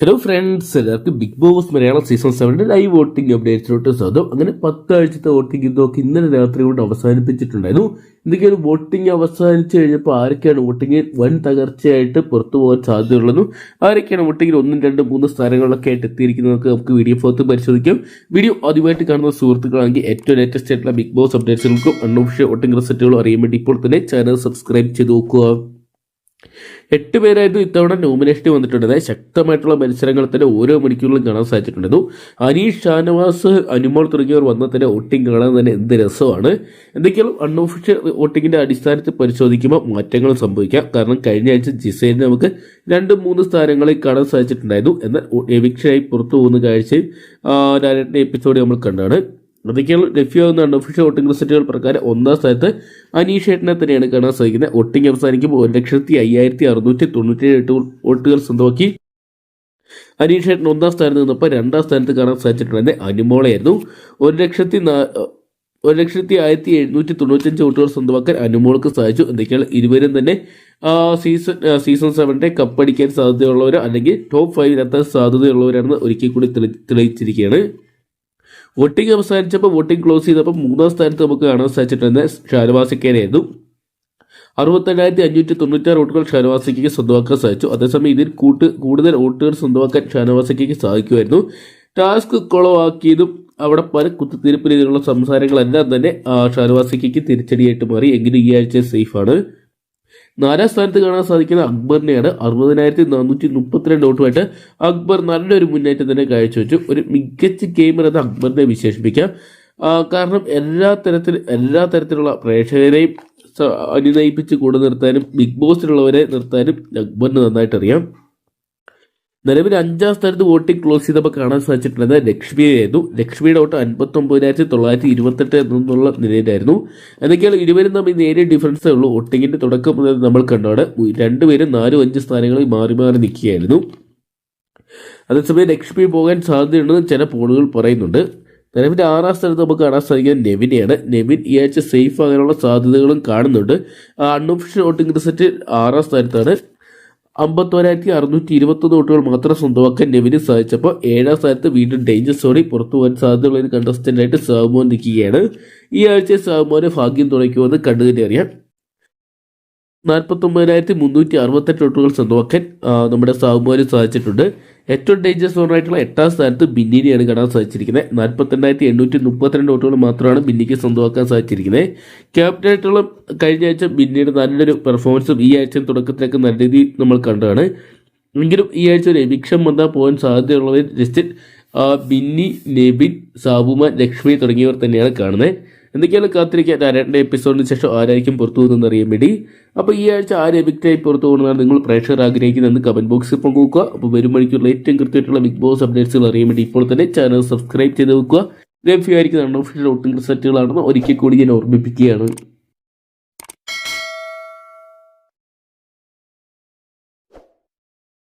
Hello friends എല്ലാവർക്കും big Boss Malayalam season സെവന്റെ live voting അപ്ഡേറ്റ്സിലോട്ട് സ്വാഗതം. അങ്ങനെ പത്താഴ്ചത്തെ വോട്ടിംഗ് ഇതൊക്കെ ഇന്നലെ രാത്രി കൊണ്ട് അവസാനിപ്പിച്ചിട്ടുണ്ടായിരുന്നു. എന്തൊക്കെയാണ് വോട്ടിംഗ് അവസാനിച്ചു കഴിഞ്ഞപ്പോൾ ആരൊക്കെയാണ് വോട്ടിംഗ് വൻ തകർച്ചയായിട്ട് പുറത്തു പോകാൻ സാധ്യതയുള്ളതും ആരൊക്കെയാണ് വോട്ടിങ്ങിൽ ഒന്നും രണ്ട് മൂന്ന് സ്ഥാനങ്ങളിലൊക്കെ ആയിട്ട് എത്തിയിരിക്കുന്നതൊക്കെ നമുക്ക് വീഡിയോ ഫോർത്ത് പരിശോധിക്കാം. വീഡിയോ ആദ്യമായിട്ട് കാണുന്ന സുഹൃത്തുക്കളാണെങ്കിൽ ഏറ്റവും ലേറ്റസ്റ്റ് ആയിട്ടുള്ള ബിഗ് ബോസ് അപ്ഡേറ്റ്സുകൾക്കും അൺഒഫീഷ്യൽ വോട്ടിംഗ് റിസൾട്ടുകളും അറിയാൻ വേണ്ടി ഇപ്പോൾ തന്നെ ചാനൽ സബ്സ്ക്രൈബ് ചെയ്ത് നോക്കുക. എട്ട് പേരായിരുന്നു ഇത്തവണ നോമിനേഷൻ അതായത് ശക്തമായിട്ടുള്ള മത്സരങ്ങൾ തന്നെ ഓരോ മണിക്കൂറിലും കാണാൻ സാധിച്ചിട്ടുണ്ടായിരുന്നു. അനീഷ് ഷാനവാസ് അനുമോൾ തുടങ്ങിയവർ വന്ന തന്നെ വോട്ടിംഗ് കാണാൻ തന്നെ എന്ത് രസമാണ്. എന്തൊക്കെയാണ് അൺഒഫീഷ്യൽ വോട്ടിങ്ങിന്റെ അടിസ്ഥാനത്തിൽ പരിശോധിക്കുമ്പോൾ മാറ്റങ്ങൾ സംഭവിക്കാം. കാരണം കഴിഞ്ഞ ആഴ്ച ജിസൈലിന് നമുക്ക് രണ്ട് മൂന്ന് സ്ഥാനങ്ങളിൽ കാണാൻ സാധിച്ചിട്ടുണ്ടായിരുന്നു. എന്നാൽ എവിക്ഷനായി പുറത്തു പോകുന്ന കാഴ്ചയും എപ്പിസോഡ് നമ്മൾ കണ്ടാണ്. അതൊക്കെയാണ് ലഭ്യമാകുന്ന അൺഒഫീഷ്യൽ വോട്ടിംഗ് റിസൾട്ടുകൾ പ്രകാരം ഒന്നാം സ്ഥാനത്ത് അനീഷ് ഏട്ടനെ തന്നെയാണ് കാണാൻ സാധിക്കുന്നത്. വോട്ടിംഗ് അവസാനിക്കുമ്പോൾ ഒരു ലക്ഷത്തി അയ്യായിരത്തി അറുന്നൂറ്റി തൊണ്ണൂറ്റി എട്ട് വോട്ടുകൾ സ്വന്തമാക്കി അനീഷ് ഏട്ടൻ ഒന്നാം സ്ഥാനത്ത് നിന്നപ്പോൾ രണ്ടാം സ്ഥാനത്ത് കാണാൻ സാധിച്ചിട്ടുള്ളത് അനുമോളയായിരുന്നു. ഒരു ലക്ഷത്തി ഒരു ലക്ഷത്തി ആയിരത്തി എഴുന്നൂറ്റി തൊണ്ണൂറ്റഞ്ച് വോട്ടുകൾ സ്വന്തമാക്കാൻ അനുമോൾക്ക് സാധിച്ചു. എന്തൊക്കെയാണ്? ഇരുവരും തന്നെ സീസൺ സീസൺ സെവന്റെ കപ്പടിക്കാൻ സാധ്യതയുള്ളവരോ അല്ലെങ്കിൽ ടോപ്പ് ഫൈവിലെത്താൻ സാധ്യതയുള്ളവരാണെന്ന് ഒരിക്കൽ കൂടി തെളി തെളിയിച്ചിരിക്കുകയാണ്. വോട്ടിംഗ് അവസാനിച്ചപ്പോൾ വോട്ടിംഗ് ക്ലോസ് ചെയ്തപ്പോൾ മൂന്നാം സ്ഥാനത്ത് നമുക്ക് കാണാൻ സാധിച്ചിട്ടുണ്ട് ഷാനവാസിക്കേനായിരുന്നു അറുപത്തെണ്ണായിരത്തി അഞ്ഞൂറ്റി തൊണ്ണൂറ്റാറ് വോട്ടുകൾ ഷാനവാസിക്ക് സ്വന്തമാക്കാൻ സാധിച്ചു. അതേസമയം ഇതിൽ കൂട്ട് കൂടുതൽ വോട്ടുകൾ സ്വന്തമാക്കാൻ ഷാനവാസിക്ക് സാധിക്കുമായിരുന്നു. ടാസ്ക് കുളവാക്കിയതും അവിടെ പല കുത്തിത്തിരിപ്പ് രീതിയിലുള്ള സംസാരങ്ങളെല്ലാം തന്നെ ഷാനവാസിക്ക് തിരിച്ചടിയായിട്ട് മാറി. എങ്കിലും ഈ ആഴ്ച സേഫാണ് നാലാം സ്ഥാനത്ത് കാണാൻ സാധിക്കുന്ന അക്ബറിനെയാണ് അറുപതിനായിരത്തി നാനൂറ്റി മുപ്പത്തിരണ്ട് വോട്ടുമായിട്ട് അക്ബർ നല്ലൊരു മുന്നേറ്റം തന്നെ കാഴ്ചവെച്ചു. ഒരു മികച്ച ഗെയിമർ എന്ന് അക്ബറിനെ വിശേഷിപ്പിക്കാം. കാരണം എല്ലാ തരത്തിൽ എല്ലാ തരത്തിലുള്ള പ്രേക്ഷകരെയും അനുനയിപ്പിച്ച് കൂടെ നിർത്താനും ബിഗ് ബോസിലുള്ളവരെ നിർത്താനും അക്ബറിന് നന്നായിട്ട് അറിയാം നിലവിൽ അഞ്ചാം സ്ഥാനത്ത് വോട്ടിംഗ് ക്ലോസ് ചെയ്തപ്പോൾ കാണാൻ സാധിച്ചിട്ടുള്ളത് ലക്ഷ്മിയായിരുന്നു. ലക്ഷ്മിയുടെ വോട്ട് അൻപത്തി ഒമ്പതിനായിരത്തി തൊള്ളായിരത്തി ഇരുപത്തെട്ട് എന്നുള്ള നിലയിലായിരുന്നു. എന്തൊക്കെയാണ് ഇരുവരും തമ്മിൽ നേരിയ ഡിഫറൻസേ ഉള്ളൂ? വോട്ടിങ്ങിന്റെ തുടക്കം മുതൽ നമ്മൾ കണ്ടോടെ രണ്ടുപേരും നാലും അഞ്ച് സ്ഥാനങ്ങളിൽ മാറി മാറി നിൽക്കുകയായിരുന്നു. അതേസമയം ലക്ഷ്മി പോകാൻ സാധ്യതയുണ്ടെന്ന് ചില പോളുകൾ പറയുന്നുണ്ട്. നിലവിൽ ആറാം സ്ഥലത്ത് നമുക്ക് കാണാൻ സാധിക്കുന്നത് നെവിനെയാണ്. നെവിൻ ഈ ആഴ്ച സേഫ് ആകാനുള്ള സാധ്യതകളും കാണുന്നുണ്ട്. അൺഒഫീഷ്യൽ വോട്ടിംഗ് റിസൾട്ട് ആറാം സ്ഥാനത്താണ്. അമ്പത്തോരായിരത്തി അറുന്നൂറ്റി ഇരുപത്തൊന്ന് വോട്ടുകൾ മാത്രം സ്വന്തമാക്കാൻ നെവിന് സാധിച്ചപ്പോൾ ഏഴാം സ്ഥാനത്ത് വീണ്ടും ഡേഞ്ചർ സോണി പുറത്തു പോകാൻ സാധ്യതയുള്ള ഒരു കണ്ടസ്റ്റന്റായിട്ട് സാബുമോൻ നിൽക്കുകയാണ്. ഈ ആഴ്ച സാബുമോന് ഭാഗ്യം തുണയ്ക്കുമെന്ന് കണ്ടു തന്നെ അറിയാം. നാൽപ്പത്തൊമ്പതിനായിരത്തി മുന്നൂറ്റി അറുപത്തെട്ട് വോട്ടുകൾ സ്വന്തമാക്കാൻ നമ്മുടെ സാഹുമാരി സാധിച്ചിട്ടുണ്ട്. ഏറ്റവും ഡേഞ്ചർ സോണായിട്ടുള്ള എട്ടാം സ്ഥാനത്ത് ബിന്നിനെയാണ് കാണാൻ സാധിച്ചിരിക്കുന്നത്. നാൽപ്പത്തിരണ്ടായിരത്തി എണ്ണൂറ്റി മുപ്പത്തിരണ്ട് വോട്ടുകൾ മാത്രമാണ് ബിന്നിക്ക് സ്വന്തമാക്കാൻ സാധിച്ചിരിക്കുന്നത്. ക്യാപ്റ്റനായിട്ടുള്ള കഴിഞ്ഞ ആഴ്ച ബിന്നിയുടെ നല്ലൊരു പെർഫോമൻസും ഈ ആഴ്ച തുടക്കത്തിലൊക്കെ നല്ല രീതിയിൽ നമ്മൾ കണ്ടതാണ്. എങ്കിലും ഈ ആഴ്ച ഒരു എവിക്ഷം വന്നാൽ പോകാൻ സാധ്യതയുള്ളവർ ജസ്റ്റ് ബിന്നി നെബിൻ സാബുമാൻ ലക്ഷ്മി തുടങ്ങിയവർ തന്നെയാണ് കാണുന്നത്. എന്തൊക്കെയാണ് കാത്തിരിക്കാൻ രണ്ട് എപ്പിസോഡിന് ശേഷം ആരായിരിക്കും പുറത്തു പോകുന്നതെന്ന് അറിയാൻ വേണ്ടി. അപ്പോൾ ഈ ആഴ്ച ആര് എവിക്റ്റായി പുറത്തു പോകുന്നതാണ് നിങ്ങൾ പ്രേക്ഷകർ ആഗ്രഹിക്കുന്നതെന്ന് കമന്റ് ബോക്സിൽ പങ്കുവെക്കുക. അപ്പോൾ വരും മണിക്കൂറിൽ ഏറ്റവും കൃത്യമായിട്ടുള്ള ബിഗ് ബോസ് അപ്ഡേറ്റ്സുകൾ അറിയാൻ വേണ്ടി ഇപ്പോൾ തന്നെ ചാനൽ സബ്സ്ക്രൈബ് ചെയ്ത് വെക്കുക. ലഭ്യമായിരിക്കുന്ന അൺഒഫീഷ്യൽ ഒട്ടും റിസൾട്ടുകളാണെന്ന് ഒരിക്കൽ കൂടി ഞാൻ ഓർമ്മിപ്പിക്കുകയാണ്.